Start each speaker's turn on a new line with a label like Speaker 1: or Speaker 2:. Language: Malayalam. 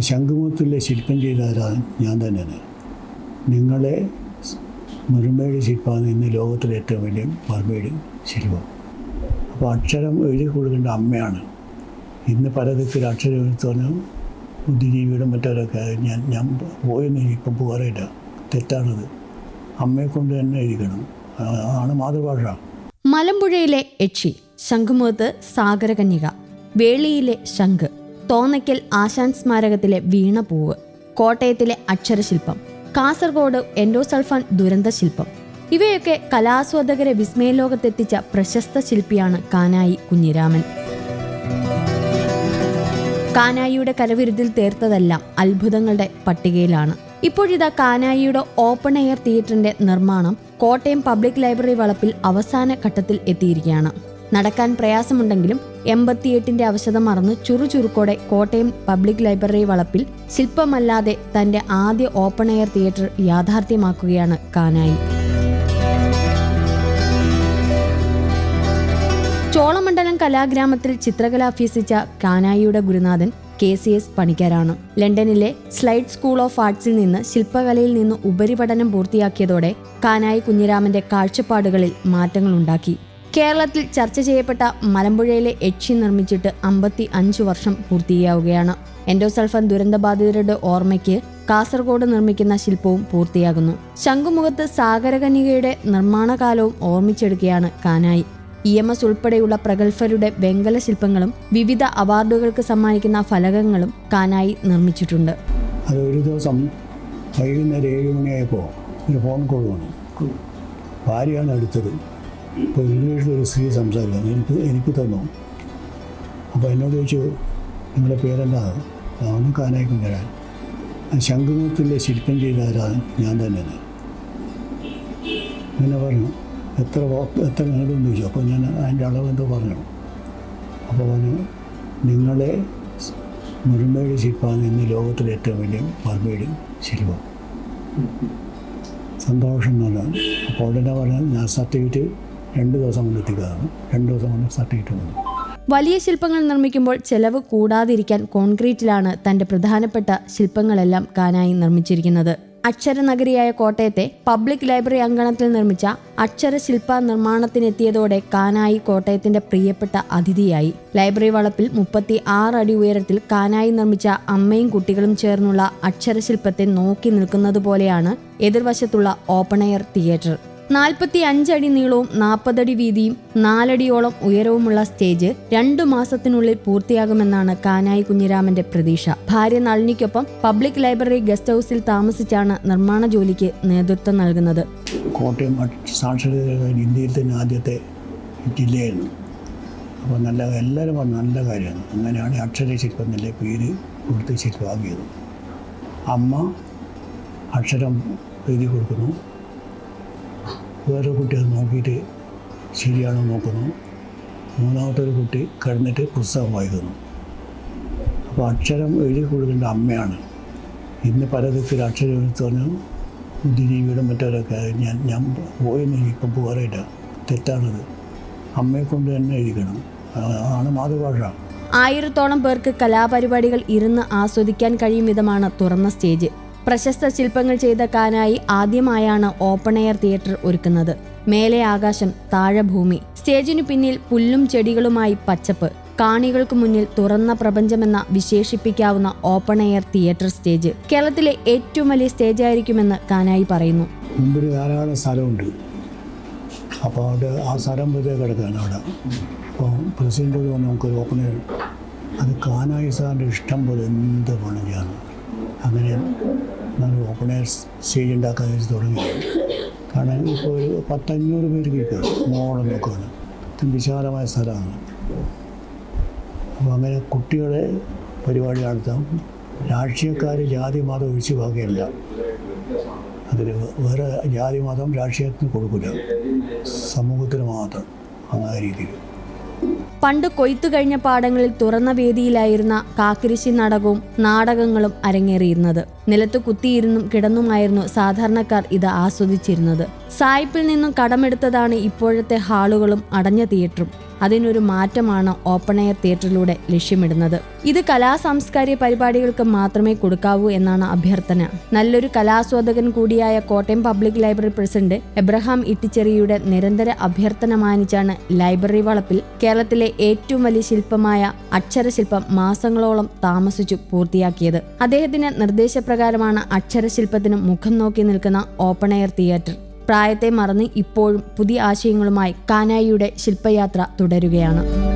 Speaker 1: ശംഖുമുഖത്തിലെ ശില്പം ചെയ്ത ആരാ ഞാൻ തന്നെയാണ്. നിങ്ങളെ മുരുമേട് ശില്പമാണ് ഇന്ന് ലോകത്തിലെ ഏറ്റവും വലിയ മറുമേട് ശില്പം. അപ്പോൾ അക്ഷരം എഴുതി കൊടുക്കേണ്ട അമ്മയാണ്. ഇന്ന് പലതരത്തിൽ അക്ഷരം എഴുത്തുവാനും ബുദ്ധിജീവിയുടെ മറ്റവരൊക്കെ ഞാൻ ഞാൻ പോയെന്ന് ഇപ്പം പോകാറില്ല തെറ്റാണത്. അമ്മയെ കൊണ്ട് തന്നെ എഴുതിക്കണം. ആണ് മാതൃഭാഷ.
Speaker 2: മലമ്പുഴയിലെ യക്ഷി ശംഖുമുഖത്ത് സാഗരകന്യക വേളിയിലെ ശംഖ്. തോന്നയ്ക്കൽ ആശാൻ സ്മാരകത്തിലെ വീണപൂവ് കോട്ടയത്തിലെ അക്ഷരശില്പം കാസർഗോഡ് എൻഡോസൾഫാൻ ദുരന്തശില്പം. ഇവയൊക്കെ കലാസ്വാദകരെ വിസ്മയലോകത്തെത്തിച്ച പ്രശസ്ത ശില്പിയാണ് കാനായി കുഞ്ഞിരാമൻ. കാനായിയുടെ കരവിരുതിൽ തീർത്തതെല്ലാം അത്ഭുതങ്ങളുടെ പട്ടികയിലാണ്. ഇപ്പോഴിതാ കാനായിയുടെ ഓപ്പൺ എയർ തിയേറ്ററിന്റെ നിർമ്മാണം കോട്ടയം പബ്ലിക് ലൈബ്രറി വളപ്പിൽ അവസാന ഘട്ടത്തിൽ എത്തിയിരിക്കുകയാണ്. നടക്കാൻ പ്രയാസമുണ്ടെങ്കിലും എൺപത്തിയെട്ടിന്റെ അവശത മറന്ന് ചുറുചുറുക്കോടെ കോട്ടയം പബ്ലിക് ലൈബ്രറി വളപ്പിൽ ശില്പമല്ലാതെ തന്റെ ആദ്യ ഓപ്പൺ എയർ തിയേറ്റർ യാഥാർത്ഥ്യമാക്കുകയാണ് കാനായി. ചോളമണ്ഡലം കലാഗ്രാമത്തിൽ ചിത്രകല അഭ്യസിച്ച കാനായിയുടെ ഗുരുനാഥൻ കെ സി എസ് പണിക്കരാണ്. ലണ്ടനിലെ സ്ലൈഡ് സ്കൂൾ ഓഫ് ആർട്സിൽ നിന്ന് ശില്പകലയിൽ നിന്ന് ഉപരിപഠനം പൂർത്തിയാക്കിയതോടെ കാനായി കുഞ്ഞിരാമന്റെ കാഴ്ചപ്പാടുകളിൽ മാറ്റങ്ങളുണ്ടാക്കി. കേരളത്തിൽ ചർച്ച ചെയ്യപ്പെട്ട മലമ്പുഴയിലെ എച്ചി നിർമ്മിച്ചിട്ട് അമ്പത്തി അഞ്ച് വർഷം പൂർത്തിയാവുകയാണ്. എൻഡോസൾഫൻ ദുരന്തബാധിതരുടെ ഓർമ്മയ്ക്ക് കാസർഗോഡ് നിർമ്മിക്കുന്ന ശില്പവും പൂർത്തിയാകുന്നു. ശംഖുമുഖത്ത് സാഗരകന്യകയുടെ നിർമ്മാണകാലവും ഓർമ്മിച്ചെടുക്കുകയാണ് കാനായി. ഇ എം എസ് ഉൾപ്പെടെയുള്ള പ്രഗത്ഭരുടെ വെങ്കല ശില്പങ്ങളും വിവിധ അവാർഡുകൾക്ക് സമ്മാനിക്കുന്ന ഫലകങ്ങളും കാനായി നിർമ്മിച്ചിട്ടുണ്ട്.
Speaker 1: ഒരു ദിവസം വൈകുന്നേരം ഏഴ് മണിയായപ്പോൾ ഒരു ഫോൺ കോൾ വന്നു. ഭാര്യയാണ് എടുത്തത്. ഇപ്പോൾ ഇംഗ്ലീഷിൽ ഒരു സ്ത്രീ സംസാരിക്കുന്നു. എനിക്ക് എനിക്ക് തന്നു അപ്പോൾ എന്നോട് ചോദിച്ചു നിങ്ങളുടെ പേരെന്താണ് അവന് വരാൻ ആ ശംഖുമുഖത്തിലെ ശില്പം ചെയ്ത ആരാ ഞാൻ തന്നെയാണ്. അങ്ങനെ പറഞ്ഞു. എത്ര എത്ര നീളമെന്ന് ചോദിച്ചു. അപ്പോൾ ഞാൻ അതിന്റെ അളവ് എന്തോ പറഞ്ഞു. അപ്പോൾ പറഞ്ഞു നിങ്ങളെ മുരുമേട് ശില്പമാണ് ഇന്ന് ലോകത്തിലെ ഏറ്റവും വലിയ മറുമേട് ശില്പം. സന്തോഷം എന്ന് അപ്പോൾ ഉടനെ പറഞ്ഞാൽ ഞാൻ സർട്ടിഫിക്കറ്റ് രണ്ട് ദിവസം കൊണ്ട് എത്തിക്കാതാണ് രണ്ട് ദിവസം കൊണ്ട് സർട്ടിഫിക്കറ്റ് വന്നു.
Speaker 2: വലിയ ശില്പങ്ങൾ നിർമ്മിക്കുമ്പോൾ ചെലവ് കൂടാതിരിക്കാൻ കോൺക്രീറ്റിലാണ് തന്റെ പ്രധാനപ്പെട്ട ശില്പങ്ങളെല്ലാം കാനായി നിർമ്മിച്ചിരിക്കുന്നത്. അക്ഷരനഗരിയായ കോട്ടയത്തെ പബ്ലിക് ലൈബ്രറി അങ്കണത്തിൽ നിർമ്മിച്ച അക്ഷരശില്പ നിർമ്മാണത്തിനെത്തിയതോടെ കാനായി കോട്ടയത്തിന്റെ പ്രിയപ്പെട്ട അതിഥിയായി. ലൈബ്രറി വളപ്പിൽ മുപ്പത്തി ആറ് അടി ഉയരത്തിൽ കാനായി നിർമ്മിച്ച അമ്മയും കുട്ടികളും ചേർന്നുള്ള അക്ഷരശില്പത്തെ നോക്കി നിൽക്കുന്നത് പോലെയാണ് എതിർവശത്തുള്ള ഓപ്പൺ എയർ തിയേറ്റർ. നാൽപ്പത്തി അഞ്ചടി നീളവും നാൽപ്പതടി വീതിയും നാലടിയോളം ഉയരവുമുള്ള സ്റ്റേജ് രണ്ടു മാസത്തിനുള്ളിൽ പൂർത്തിയാകുമെന്നാണ് കാനായി കുഞ്ഞിരാമന്റെ പ്രതീക്ഷ. ഭാര്യ നളിനിക്കൊപ്പം പബ്ലിക് ലൈബ്രറി ഗസ്റ്റ് ഹൗസിൽ താമസിച്ചാണ് നിർമ്മാണ ജോലിക്ക് നേതൃത്വം നൽകുന്നത്.
Speaker 1: കോട്ടയം സാക്ഷരത ഇന്ത്യയിൽ തന്നെ ആദ്യത്തെ ജില്ലയായിരുന്നു. അപ്പോൾ നല്ല എല്ലാവരും നല്ല കാര്യമാണ്. അങ്ങനെയാണ് അക്ഷര നല്ല പേര് കൊടുത്ത് ശില്പമാക്കിയത്. അമ്മ അക്ഷരം എഴുതി കൊടുക്കുന്നു. വേറെ കുട്ടി അത് നോക്കിയിട്ട് ശരിയാണോ നോക്കുന്നു. മൂന്നാമത്തെ ഒരു കുട്ടി കിടന്നിട്ട് പുസ്തകം വായിക്കുന്നു അപ്പോൾ അക്ഷരം എഴുതി കൊടുക്കേണ്ട അമ്മയാണ്. ഇന്ന് പലതരത്തിൽ അക്ഷരം എഴുത്ത് പറഞ്ഞു ബുദ്ധിജീവിയുടെ മറ്റവരൊക്കെ ഞാൻ ഞാൻ പോയെന്ന് ഇപ്പം പോകാറില്ല തെറ്റാണത്. അമ്മയെ കൊണ്ട് തന്നെ എഴുതിക്കണം. ആണ് മാതൃഭാഷ.
Speaker 2: ആയിരത്തോളം പേർക്ക് കലാപരിപാടികൾ ഇരുന്ന് ആസ്വദിക്കാൻ കഴിയും വിധമാണ് തുറന്ന സ്റ്റേജ്. പ്രശസ്ത ശില്പങ്ങൾ ചെയ്ത കാനായി ആദ്യമായാണ് ഓപ്പൺ എയർ തിയേറ്റർ ഒരുക്കുന്നത്. മേലെ ആകാശം താഴെ ഭൂമി. സ്റ്റേജിനു പിന്നിൽ പുല്ലും ചെടികളുമായി പച്ചപ്പ്. കാണികൾക്ക് മുന്നിൽ തുറന്ന പ്രപഞ്ചമെന്ന വിശേഷിപ്പിക്കാവുന്ന ഓപ്പൺ എയർ തിയേറ്റർ സ്റ്റേജ് കേരളത്തിലെ ഏറ്റവും വലിയ സ്റ്റേജ് ആയിരിക്കുമെന്ന് കാനായി പറയുന്നു.
Speaker 1: ധാരാളം സ്ഥലമുണ്ട്. അപ്പോൾ അവിടെ ആ സ്ഥലം വെറുതെ കിടക്കുകയാണ് അവിടെ. അപ്പോൾ പ്രസിഡന്റ് നമുക്കൊരു ഓപ്പൺ അത് കാനായി സാറിന്റെ ഇഷ്ടം പോലെ എന്ത് ചെയ്യാൻ അങ്ങനെ നമ്മൾ ഓപ്പൺ സ്റ്റേജ് ഉണ്ടാക്കാൻ വെച്ച് തുടങ്ങി. കാരണം ഇപ്പോൾ ഒരു പത്തഞ്ഞൂറ് പേര് കിട്ടും മോളം നോക്കുകയാണ് വിശാലമായ സ്ഥലമാണ്. അപ്പോൾ അങ്ങനെ കുട്ടികളെ പരിപാടി നടത്താം. രാഷ്ട്രീയക്കാർ ജാതി മതം ഒഴിച്ചു ബാക്കിയല്ല അതിൽ വേറെ ജാതി മതം രാഷ്ട്രീയത്തിന് കൊടുക്കില്ല. സമൂഹത്തിന് മാത്രം. അങ്ങനെ രീതിയിൽ
Speaker 2: പണ്ട് കൊയ്ത്തു കഴിഞ്ഞ പാടങ്ങളിൽ തുറന്ന വേദിയിലായിരുന്ന കാക്കിരിശി നാടകവും നാടകങ്ങളും അരങ്ങേറിയിരുന്നത്. നിലത്ത് കുത്തിയിരുന്നും കിടന്നുമായിരുന്നു സാധാരണക്കാർ ഇത് ആസ്വദിച്ചിരുന്നത്. സായിപ്പിൽ നിന്നും കടമെടുത്തതാണ് ഇപ്പോഴത്തെ ഹാളുകളും അടഞ്ഞ തിയേറ്ററും. അതിനൊരു മാറ്റമാണ് ഓപ്പൺ എയർ തിയേറ്ററിലൂടെ ലക്ഷ്യമിടുന്നത്. ഇത് കലാ സാംസ്കാരിക പരിപാടികൾക്ക് മാത്രമേ കൊടുക്കാവൂ എന്നാണ് അഭ്യർത്ഥന. നല്ലൊരു കലാസ്വാദകൻ കൂടിയായ Kottayam public library president Abraham ഇട്ടിച്ചെറിയുടെ നിരന്തര അഭ്യർത്ഥന മാനിച്ചാണ് ലൈബ്രറി വളപ്പിൽ കേരളത്തിലെ ഏറ്റവും വലിയ ശില്പമായ അക്ഷരശില്പം മാസങ്ങളോളം താമസിച്ചു പൂർത്തിയാക്കിയത്. അദ്ദേഹത്തിന്റെ നിർദ്ദേശപ്രകാരമാണ് അക്ഷരശില്പത്തിന് മുഖം നോക്കി നിൽക്കുന്ന ഓപ്പൺ എയർ തിയേറ്റർ. പ്രായത്തെ മറന്ന് ഇപ്പോഴും പുതിയ ആശയങ്ങളുമായി കാനായിയുടെ ശില്പയാത്ര തുടരുകയാണ്.